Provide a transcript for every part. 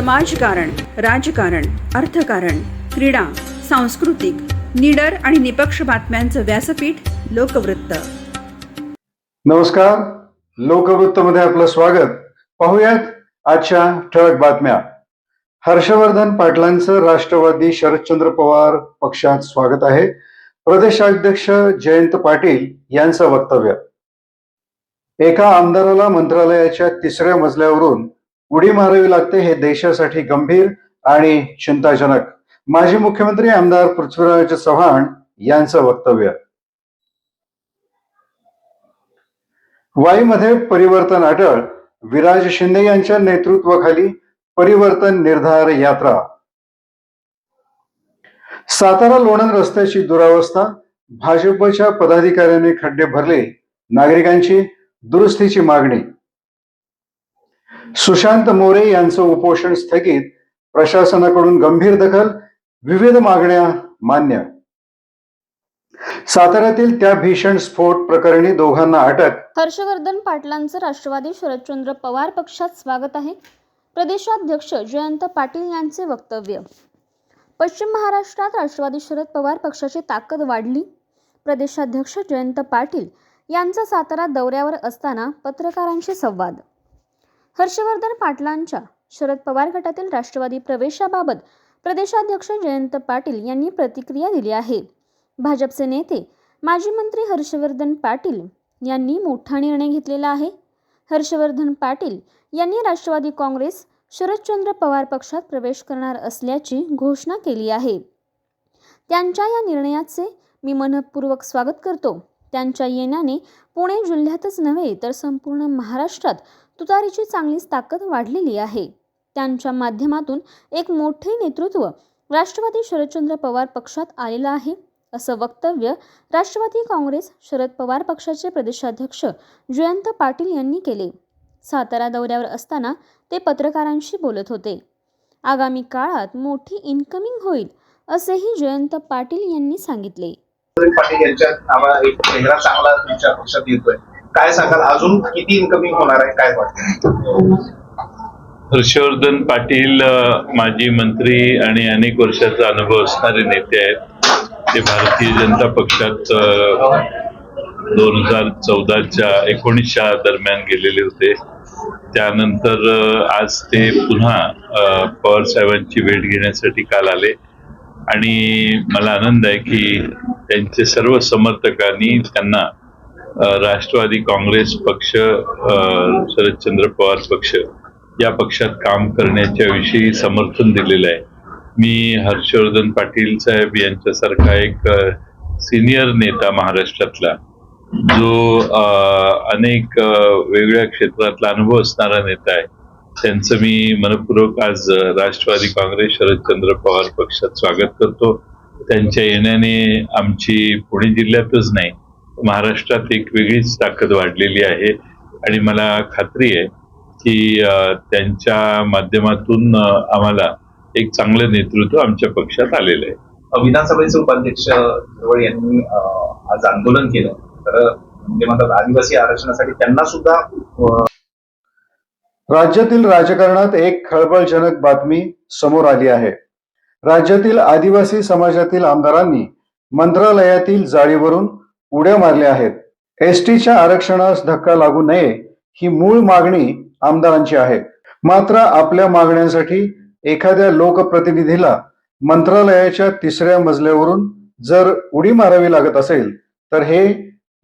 समाजकारण राजकारण अर्थकारण क्रीडा सांस्कृतिक निडर आणि निपक्ष बातम्यांचं व्यासपीठ लोकवृत्त. नमस्कार. लोकवृत्तमध्ये आपलं स्वागत. पाहुयात आजच्या ठळक बातम्या. हर्षवर्धन पाटलांचं राष्ट्रवादी शरदचंद्र पवार पक्षात स्वागत आहे. प्रदेशाध्यक्ष जयंत पाटील यांचं वक्तव्य. एका आमदाराला मंत्रालयाच्या तिसऱ्या मजल्यावरून उडी मारावी लागते हे देशासाठी गंभीर आणि चिंताजनक. माजी मुख्यमंत्री आमदार पृथ्वीराज चव्हाण यांचं वक्तव्य. वाईमध्ये परिवर्तन अटळ विराज शिंदे यांच्या नेतृत्वाखाली परिवर्तन निर्धार यात्रा. सातारा लोणंद रस्त्याची दुरावस्था भाजपच्या पदाधिकाऱ्यांनी खड्डे भरले नागरिकांची दुरुस्तीची मागणी. सुशांत मोरे यांचं उपोषण स्थगित प्रशासनाकडून गंभीर दखल विविध मागण्या मान्य. साताऱ्यातील त्या भीषण स्फोट प्रकरणी दोघांना अटक. हर्षवर्धन पाटलांचं राष्ट्रवादी शरदचंद्र पवार पक्षात स्वागत आहे. प्रदेशाध्यक्ष जयंत पाटील यांचे वक्तव्य. पश्चिम महाराष्ट्रात राष्ट्रवादी शरद पवार पक्षाची ताकद वाढली. प्रदेशाध्यक्ष जयंत पाटील यांचा सातारा दौऱ्यावर असताना पत्रकारांशी संवाद. हर्षवर्धन पाटलांच्या शरद पवार गटातील राष्ट्रवादी प्रवेशाबाबत प्रदेशाध्यक्ष जयंत पाटील यांनी प्रतिक्रिया दिली आहे. भाजपचे नेते माजी मंत्री हर्षवर्धन पाटील यांनी मोठा निर्णय घेतलेला आहे. हर्षवर्धन पाटील यांनी राष्ट्रवादी काँग्रेस शरदचंद्र पवार पक्षात प्रवेश करणार असल्याची घोषणा केली आहे. त्यांच्या या निर्णयाचे मी मनपूर्वक स्वागत करतो. त्यांच्या येण्याने पुणे जिल्ह्यातच नव्हे तर संपूर्ण महाराष्ट्रात तुतारीची चांगलीच ताकद वाढलेली आहे. त्यांच्या माध्यमातून एक मोठे नेतृत्व राष्ट्रवादी शरदचंद्र पवार पक्षात आलेलं आहे असं वक्तव्य राष्ट्रवादी काँग्रेस शरद पवार पक्षाचे प्रदेशाध्यक्ष जयंत पाटील यांनी केले. सातारा दौऱ्यावर असताना ते पत्रकारांशी बोलत होते. आगामी काळात मोठी इन्कमिंग होईल असेही जयंत पाटील यांनी सांगितले. पाटील यांच्या नावा एक चेहरा चांगला तुमच्या पक्षात येतोय. काय सांगाल? अजून किती इन्कमिंग होणार आहे? काय वाटतं? हर्षवर्धन पाटील माजी मंत्री आणि अनेक वर्षाचा अनुभव असणारे नेते आहेत. ते भारतीय जनता पक्षात दोन हजार चौदाच्या एकोणीसच्या दरम्यान गेलेले होते. त्यानंतर आज ते पुन्हा पवार साहेबांची भेट घेण्यासाठी काल आले. आणि मला आनंद आहे की त्यांचे सर्व समर्थकांनी त्यांना राष्ट्रवादी काँग्रेस पक्ष शरदचंद्र पवार पक्ष या पक्षात काम करण्याच्या विषयी समर्थन दिलेलं आहे. मी हर्षवर्धन पाटील साहेब यांच्यासारखा एक सिनियर नेता महाराष्ट्रातला जो अनेक वेगवेगळ्या क्षेत्रातला अनुभव असणारा नेता आहे. त्यांचं मी मनपूर्वक आज राष्ट्रवादी काँग्रेस शरदचंद्र पवार पक्षात स्वागत करतो. त्यांच्या येण्याने आमची पुणे जिल्ह्यातच नाही महाराष्ट्रात एक वेगळीच ताकद वाढलेली आहे. आणि मला खात्री आहे की त्यांच्या माध्यमातून आम्हाला एक चांगलं नेतृत्व आमच्या पक्षात आलेलं आहे. विधानसभेचे उपाध्यक्ष जवळ यांनी आज आंदोलन केलं. तर म्हणजे म्हणतात आदिवासी आरक्षणासाठी त्यांना सुद्धा राज्यातील राजकारणात एक खळबळजनक बातमी समोर आली आहे. राज्यातील आदिवासी समाजातील आमदारांनी मंत्रालयातील जाळीवरून उड्या मारल्या आहेत. एस टीच्या आरक्षणास धक्का लागू नये ही मूळ मागणी आमदारांची आहे. मात्र आपल्या मागण्यांसाठी एखाद्या लोकप्रतिनिधीला मंत्रालयाच्या तिसऱ्या मजल्यावरून जर उडी मारावी लागत असेल तर हे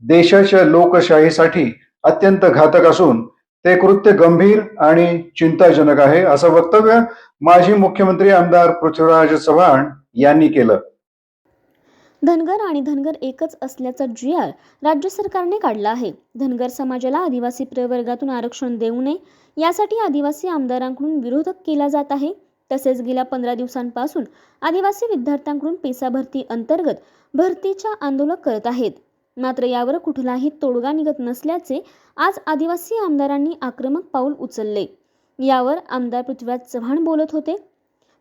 देशाच्या लोकशाहीसाठी अत्यंत घातक असून ते कृत्य गंभीर आणि चिंताजनक आहे असं वक्तव्य माजी मुख्यमंत्री आमदार पृथ्वीराज चव्हाण यांनी केलं. धनगर आणि धनगर एकच असल्याचा जी आर राज्य सरकारने काढला आहे. धनगर समाजाला आदिवासी प्रवर्गातून आरक्षण देऊ नये यासाठी आदिवासी आमदारांकडून विरोध केला जात आहे. तसेच गेल्या पंधरा दिवसांपासून आदिवासी विद्यार्थ्यांकडून पेसा भरती अंतर्गत भरतीच्या आंदोलन करत आहेत. मात्र यावर कुठलाही तोडगा निघत नसल्याचे आज आदिवासी आमदारांनी आक्रमक पाऊल उचलले. यावर आमदार पृथ्वीराज चव्हाण बोलत होते.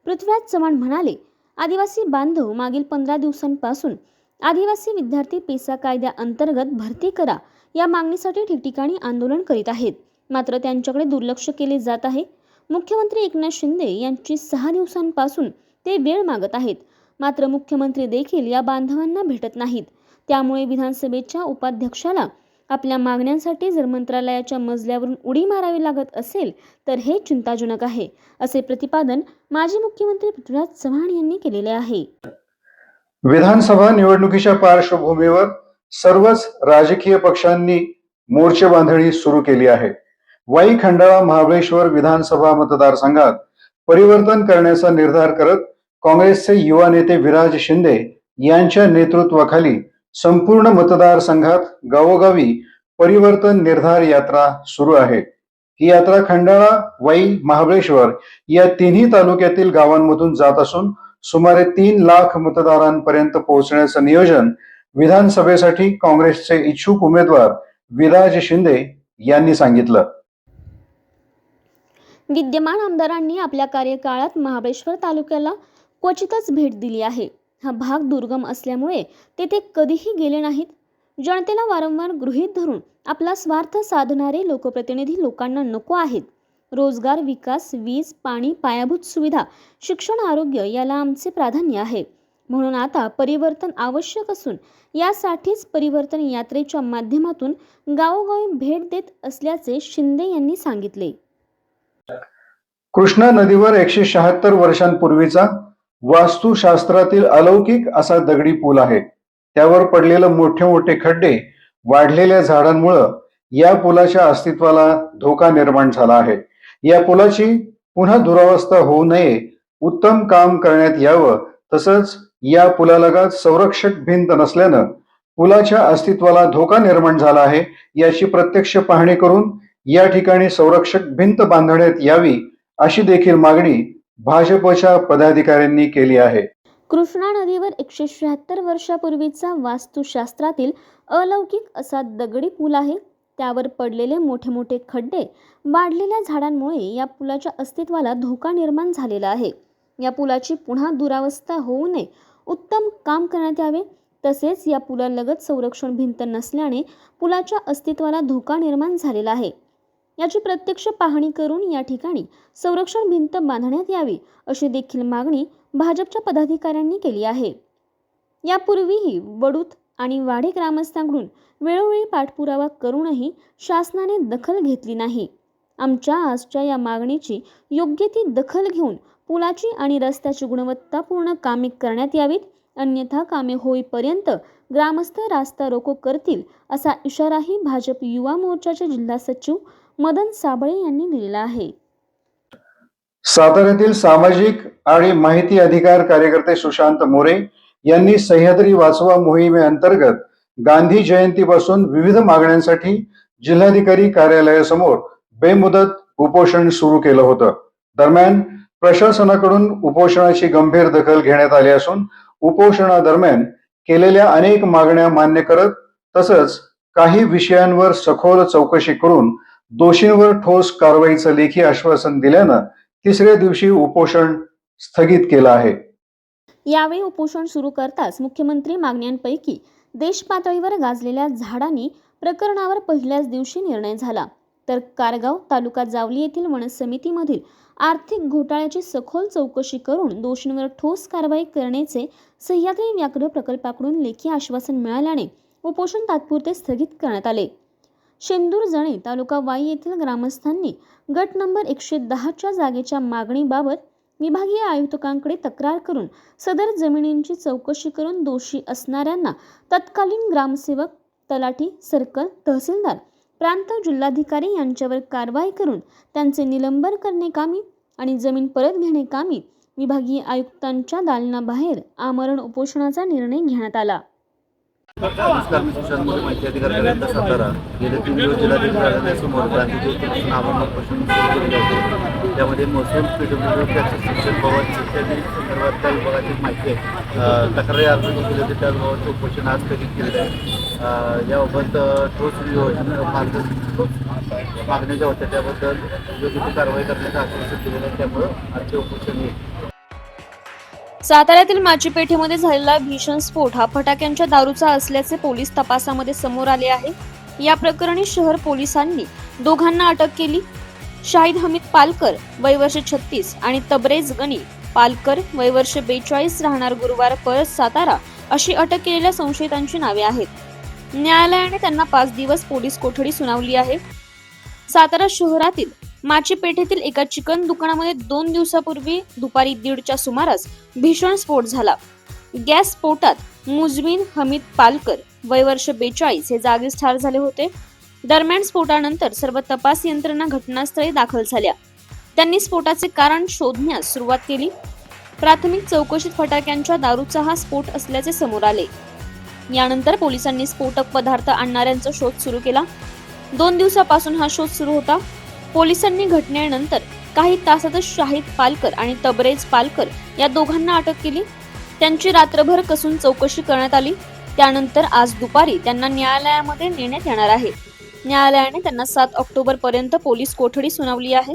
पृथ्वीराज चव्हाण म्हणाले आदिवासी बांधव मागील पंधरा दिवसांपासून आदिवासी विद्यार्थी पेसा कायद्याअंतर्गत भरती करा या मागणीसाठी ठिकठिकाणी आंदोलन करीत आहेत. मात्र त्यांच्याकडे दुर्लक्ष केले जात आहे. मुख्यमंत्री एकनाथ शिंदे यांची सहा दिवसांपासून ते वेळ मागत आहेत. मात्र मुख्यमंत्री देखील या बांधवांना भेटत नाहीत. त्यामुळे विधानसभेच्या उपाध्यक्षाला आपल्या मागण्यांसाठी जर मंत्रालयाच्या मजल्यावरून उडी मारावी लागत असेल तर हे चिंताजनक आहे असे प्रतिपादन माजी मुख्यमंत्री पृथ्वीराज चव्हाण यांनी केलेले आहे. विधानसभा निवडणुकीच्या पार्श्वभूमीवर सर्वच राजकीय पक्षांनी मोर्चे बांधणी सुरू केली आहे. वाई खंडाळा महाबळेश्वर विधानसभा मतदारसंघात परिवर्तन करण्याचा निर्धार करत काँग्रेसचे युवा नेते विराज शिंदे यांच्या नेतृत्वाखाली संपूर्ण मतदारसंघात गावोगावी परिवर्तन निर्धार यात्रा सुरू आहे. ही यात्रा खंडाळा वाई महाबळेश्वर या तिन्ही तालुक्यातील गावांमधून जात असून सुमारे तीन लाख मतदारांपर्यंत पोहोचण्याचं नियोजन विधानसभेसाठी काँग्रेसचे इच्छुक उमेदवार विराज शिंदे यांनी सांगितलं. विद्यमान आमदारांनी आपल्या कार्यकाळात महाबळेश्वर तालुक्याला क्वचितच भेट दिली आहे. हा भाग दुर्गम असल्यामुळे तेथे कधीही गेले नाहीत. जनतेला वारंवार गृहीत धरून आपला स्वार्थ साधणारे लोकप्रतिनिधी लोकांना नको आहेत. रोजगार विकास वीज पाणी पायाभूत सुविधा शिक्षण आरोग्य याला आमचे प्राधान्य आहे. म्हणून आता परिवर्तन आवश्यक असून यासाठीच परिवर्तन यात्रेच्या माध्यमातून गावोगावी भेट देत असल्याचे शिंदे यांनी सांगितले. कृष्णा नदीवर एकशे शहात्तर वर्षांपूर्वीचा वास्तुशास्त्रातील अलौकिक असा दगडी पूल आहे. त्यावर पडलेलं मोठे मोठे खड्डे वाढलेल्या झाडांमुळं या पुलाच्या अस्तित्वाला धोका निर्माण झाला आहे. या पुलाची पुन्हा दुरावस्था होऊ नये उत्तम काम करण्यात यावं तसंच या पुलालगत संरक्षक भिंत नसल्यानं पुलाच्या अस्तित्वाला धोका निर्माण झाला आहे याची प्रत्यक्ष पाहणी करून या ठिकाणी संरक्षक भिंत बांधण्यात यावी अशी देखील मागणी भाजपच्या पदाधिकाऱ्यांनी केली आहे. कृष्णा नदीवर एकशे शहात्तर वर्षापूर्वीचा वास्तुशास्त्रातील अलौकिक असा दगडी पूल आहे. त्यावर पडलेले मोठे मोठे खड्डे वाढलेल्या झाडांमुळे या पुलाच्या अस्तित्वाला धोका निर्माण झालेला आहे. या पुलाची पुन्हा दुरावस्था होऊ नये उत्तम काम करण्यात यावे. तसेच या पुलालगत संरक्षण भिंत नसल्याने पुलाच्या अस्तित्वाला धोका निर्माण झालेला आहे. याची प्रत्यक्ष पाहणी करून या ठिकाणी संरक्षण भिंत बांधण्यात यावी अशी देखील मागणी भाजपच्या पदाधिकाऱ्यांनी केली आहे. यापूर्वीही वडूत आणि वाढे ग्रामस्थांकडून वेळोवेळी पाठपुरावा करूनही शासनाने दखल घेतली नाही. आमच्या आजच्या या मागणीची योग्य ती दखल घेऊन पुलाची आणि रस्त्याची गुणवत्तापूर्ण कामे करण्यात यावीत अन्यथा कामे होईपर्यंत ग्रामस्थ रास्ता रोको करतील असा इशाराही भाजप युवा मोर्चाचे जिल्हा सचिव मदन साबळे यांनी लिहिला आहे. साताऱ्यातील सामाजिक आणि माहिती अधिकार कार्यकर्ते सुशांत मोरे यांनी सह्याद्री वाचवा मोहिमेअंतर्गत गांधी जयंतीपासून विविध मागण्यांसाठी जिल्हाधिकारी कार्यालयासमोर बेमुदत उपोषण सुरू केलं होतं. दरम्यान प्रशासनाकडून उपोषणाची गंभीर दखल घेण्यात आली असून उपोषणादरम्यान केलेल्या अनेक मागण्या मान्य करत तसंच काही विषयांवर सखोल चौकशी करून दोषींवर ठोस कारवाईचं लेखी आश्वासन दिल्यानं तिसऱ्या दिवशी उपोषण स्थगित केलं आहे. यावेळी उपोषण सुरू करताच मुख्यमंत्री मागण्यांपैकी देश पातळीवर गाजलेल्या झाडांनी प्रकरणावर पहिल्याच दिवशी निर्णय झाला. तर कारगाव तालुका जावली येथील वन समितीमधील आर्थिक घोटाळ्याची सखोल चौकशी करून दोषींवर ठोस कारवाई करण्याचे सह्याद्री व्याघ्र प्रकल्पाकडून लेखी आश्वासन मिळाल्याने उपोषण तात्पुरते स्थगित करण्यात आले. शेंदूर जणे तालुका वाई येथील ग्रामस्थांनी गट नंबर एकशे दहाच्या जागेच्या मागणीबाबत विभागीय आयुक्तांकडे तक्रार करून सदर जमिनींची चौकशी करून दोषी असणाऱ्यांना तत्कालीन ग्रामसेवक तलाठी सर्कल तहसीलदार प्रांत जिल्हाधिकारी यांच्यावर कारवाई करून त्यांचे निलंबन करणे कामी आणि जमीन परत घेणे कामी विभागीय आयुक्तांच्या दालनाबाहेर आमरण उपोषणाचा निर्णय घेण्यात आला. नमस्कार मी सुशांत मोरे माहिती अधिकार कार्यालय सातारा. गेले तीन दिवस जिल्हाधिकाऱ्यांसमोर क्रांतीज्योतीपासून आव्हान प्रश्न केले होते त्यामध्ये महसूल पीडब्ल्यू टॅक्स शिक्षण भवन इत्यादी संदर्भात त्या विभागाची माहिती आहे. तक्रारी अर्ज केले होते त्याबाबत उपोषण आज स्थगित केलेलं आहे. याबाबत ठोस योजना मार्ग मागण्या ज्या होत्या त्याबद्दल योग्य ती कारवाई करण्याचं आश्वासन दिलेलं आहे. त्यामुळं आजचे उपोषण हे साताऱ्यातील माचीपेठेमध्ये झालेला भीषण स्फोट हा फटाक्यांच्या दारूचा असल्याचे पोलीस तपासामध्ये समोर आले आहे. या प्रकरणी शहर पोलिसांनी दोघांना अटक केली. शाहिद हमीद पालकर वयवर्ष छत्तीस आणि तबरेज गणी पालकर वयवर्ष बेचाळीस राहणार गुरुवार परत सातारा अशी अटक केलेल्या संशयितांची नावे आहेत. न्यायालयाने त्यांना पाच दिवस पोलीस कोठडी सुनावली आहे. सातारा शहरातील माचीपेठेतील एका चिकन दुकानामध्ये दोन दिवसापूर्वी दुपारी दीडच्या सुमारास भीषण स्फोट झाला. गॅस स्फोटात मुजमीन हमीद पालकर वय वर्ष बेचाळीस हे जागीच ठार झाले होते. दरम्यान स्फोटानंतर सर्व तपास यंत्रणा घटनास्थळी दाखल झाल्या. त्यांनी स्फोटाचे कारण शोधण्यास सुरुवात केली. प्राथमिक चौकशीत फटाक्यांच्या दारूचा हा स्फोट असल्याचे समोर आले. यानंतर पोलिसांनी स्फोटक पदार्थ आणणाऱ्यांचा शोध सुरू केला. दोन दिवसापासून हा शोध सुरू होता. पोलिसांनी घटनेनंतर काही तासातच शाहिद पालकर आणि तबरेज पालकर या दोघांना अटक केली. त्यांची रात्रभर कसून चौकशी करण्यात आली. त्यानंतर आज दुपारी त्यांना न्यायालयामध्ये नेण्यात येणार आहे. न्यायालयाने त्यांना सात ऑक्टोबर पर्यंत पोलीस कोठडी सुनावली आहे.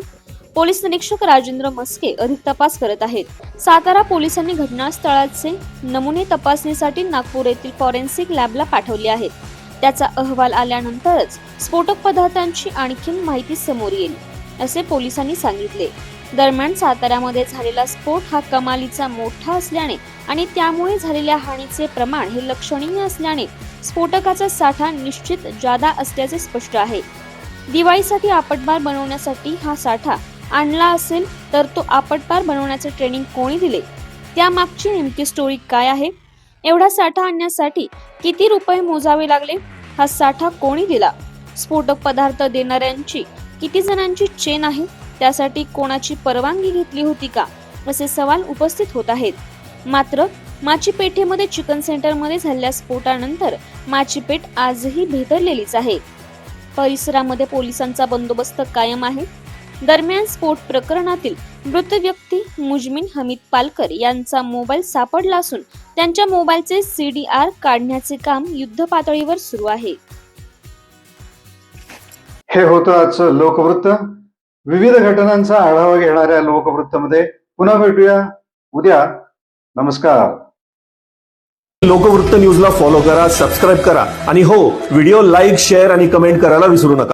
पोलीस निरीक्षक राजेंद्र मस्के अधिक तपास करत आहेत. सातारा पोलिसांनी घटनास्थळाचे नमुने तपासणीसाठी नागपूर येथील फॉरेन्सिक लॅबला पाठवले आहेत. त्याचा अहवाल आल्यानंतरच स्फोटक पदार्थांची आणखीन माहिती समोर येईल असे पोलिसांनी सांगितले. दरम्यान साताऱ्यामध्ये झालेला स्फोट हा कमालीचा मोठा असल्याने आणि त्यामुळे झालेल्या हानीचे प्रमाण हे लक्षणीय असल्याने स्फोटकाचा साठा निश्चित जादा असल्याचे स्पष्ट आहे. दिवाळीसाठी आपटबार बनवण्यासाठी हा साठा आणला असेल तर तो आपटबार बनवण्याचे ट्रेनिंग कोणी दिले? त्यामागची नेमकी स्टोरी काय आहे? एवढा साठा आणण्यासाठी किती रुपये मोजावे लागले? हा साठा कोणी दिला? स्फोटक पदार्थ देणाऱ्यांची किती जणांची चेन आहे? त्यासाठी कोणाची परवानगी घेतली होती का? असे सवाल उपस्थित होत आहेत. मात्र माची पेठेमध्ये चिकन सेंटरमध्ये झालेल्या स्फोटानंतर माचीपेठ आजही भेदरलेलीच आहे. परिसरामध्ये पोलिसांचा बंदोबस्त कायम आहे. दरम्यान स्फोट प्रकरणातील मृत व्यक्ती मुजमीन हमीद पालकर यांचा मोबाईल सापडला असून त्यांच्या मोबाईलचे सीडीआर काढण्याचे काम युद्ध पातळीवर सुरू आहे. हे होतं आजचं लोकवृत्त. विविध घटनांचा आढावा घेणाऱ्या लोकवृत्तमध्ये पुन्हा भेटूया. उद्या. नमस्कार. लोकवृत्त न्यूजला फॉलो करा सबस्क्राईब करा आणि हो व्हिडिओ लाईक शेअर आणि कमेंट करायला विसरू नका.